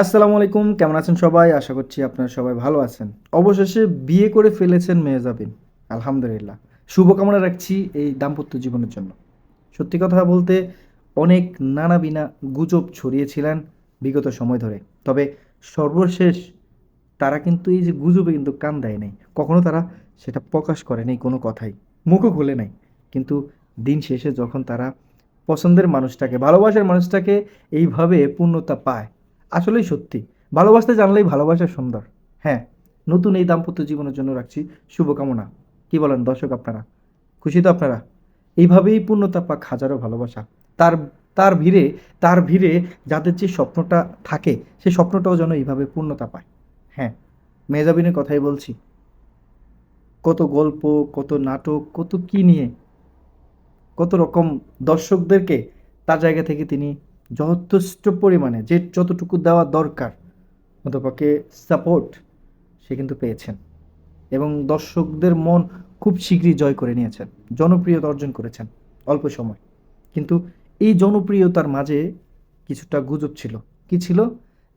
আসসালামু আলাইকুম, কেমন আছেন সবাই? আশা করছি আপনারা সবাই ভালো আছেন। অবশেষে বিয়ে করে ফেলেছেন মেহজাবিন আলহামদুলিল্লাহ। শুভকামনা রাখছি এই দাম্পত্য জীবনের জন্য। সত্যি কথা বলতে, অনেক নানা বিনা গুজব ছড়িয়েছিলেন বিগত সময় ধরে। তবে সর্বশেষ তারা কিন্তু এই যে গুজবে কিন্তু কান দেয় নাই। কখনো তারা সেটা প্রকাশ করে নাই কোনো কথাই। মুখও খুলে নাই। কিন্তু দিন শেষে যখন তারা পছন্দের মানুষটাকে, ভালোবাসার মানুষটাকে এইভাবে পূর্ণতা পায় আসলেই সত্যি। ভালোবাসতে জানলেই ভালোবাসা সুন্দর। হ্যাঁ নতুন এই দাম্পত্য জীবনের জন্য রাখছি শুভকামনা। কি বলেন দর্শক আপনারা? খুশি তো আপনারা? এইভাবেই পূর্ণতা পাক হাজারো ভালোবাসা। তার তার ভিড়ে তার ভিড়ে যাদের যে স্বপ্নটা থাকে, সে স্বপ্নটাও যেন এইভাবে পূর্ণতা পায়। হ্যাঁ মেজাবিনের কথাই বলছি। কত গল্প, কত নাটক, কত কি নিয়ে, কত রকম দর্শকদেরকে তার জায়গা থেকে তিনি যথেষ্ট পরিমাণে যে যতটুকু দেওয়া দরকার অতপাকে সাপোর্ট সে কিন্তু পেয়েছেন। এবং দর্শকদের মন খুব শীঘ্রই জয় করে নিয়েছেন, জনপ্রিয়তা অর্জন করেছেন অল্প সময়। কিন্তু এই জনপ্রিয়তার মাঝে কিছুটা গুজব ছিল। কি ছিল?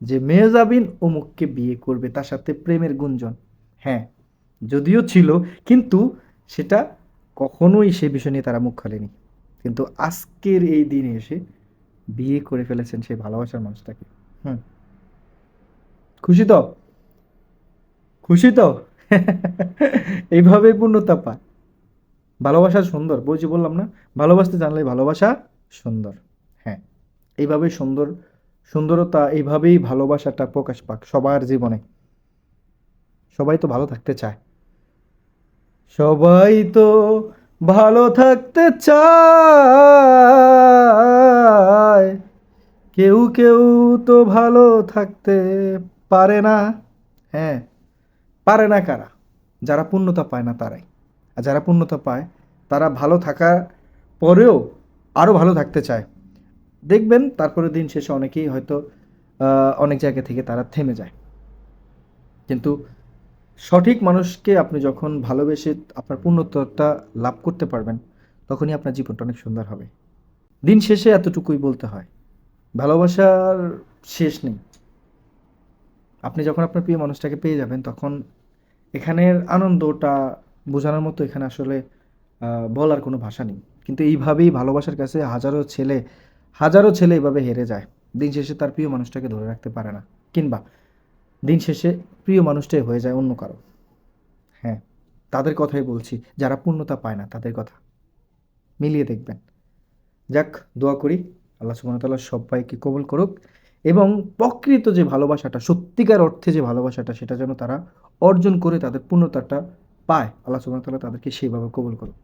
যে মেহজাবিন অমুককে বিয়ে করবে, তার সাথে প্রেমের গুঞ্জন। হ্যাঁ যদিও ছিল, কিন্তু সেটা কখনোই সে বিষয় নিয়ে তারা মুখ খোলেনি। কিন্তু আজকের এই দিনে এসে বিয়ে করে ফেলেছেন সেই ভালোবাসার মানুষটাকে। হুম। খুশি তো? খুশি তো? এইভাবে পূর্ণতা পায়। ভালোবাসা সুন্দর, বলছি বললাম না? ভালোবাসতে জানলে ভালোবাসা সুন্দর। হ্যাঁ এইভাবেই সুন্দর, সুন্দরতা, এইভাবেই ভালোবাসাটা প্রকাশ পাক সবার জীবনে। সবাই তো ভালো থাকতে চায়। সবাই তো ভালো থাকতে চায়। কেউ কেউ তো ভালো থাকতে পারে না। হ্যাঁ পারে না কারা? যারা পূর্ণতা পায় না তারাই। আর যারা পূর্ণতা পায়, তারা ভালো থাকার পরেও আরও ভালো থাকতে চায়। দেখবেন তারপরে দিন শেষে অনেকেই হয়তো অনেক জায়গা থেকে তারা থেমে যায়। কিন্তু সঠিক মানুষকে আপনি যখন ভালোবেসে আপনার পূর্ণত্বটা লাভ করতে পারবেন, তখনই আপনার জীবনটা অনেক সুন্দর হবে। দিন শেষে এতটুকুই বলতে হয়। ভালোবাসার শেষ নেই। আপনি যখন আপনার প্রিয় মানুষটাকে পেয়ে যাবেন, তখন এখানের আনন্দটা বোঝানোর মতো এখানে আসলে বলার কোনো ভাষা নেই। কিন্তু এইভাবেই ভালোবাসার কাছে হাজারো ছেলে হাজারো ছেলে এভাবে হেরে যায়। দিন শেষে তার প্রিয় মানুষটাকে ধরে রাখতে পারে না। কিংবা দিন শেষে প্রিয় মানুষটাই হয়ে যায় অন্য কারও। হ্যাঁ তাদের কথাই বলছি। যারা পূর্ণতা পায় না, তাদের কথা। মিলিয়ে দেখবেন। যাক, দোয়া করি আল্লাহ সুবহানাহু সবাইকে কবল করুক এবং প্রকৃত যে ভালোবাসাটা, সত্যিকার অর্থে যে ভালোবাসাটা, সেটা যেন তারা অর্জন করে তাদের পূর্ণতাটা পায়। আল্লাহ সুবহানাহু তাদেরকে সেইভাবে কবল করুক।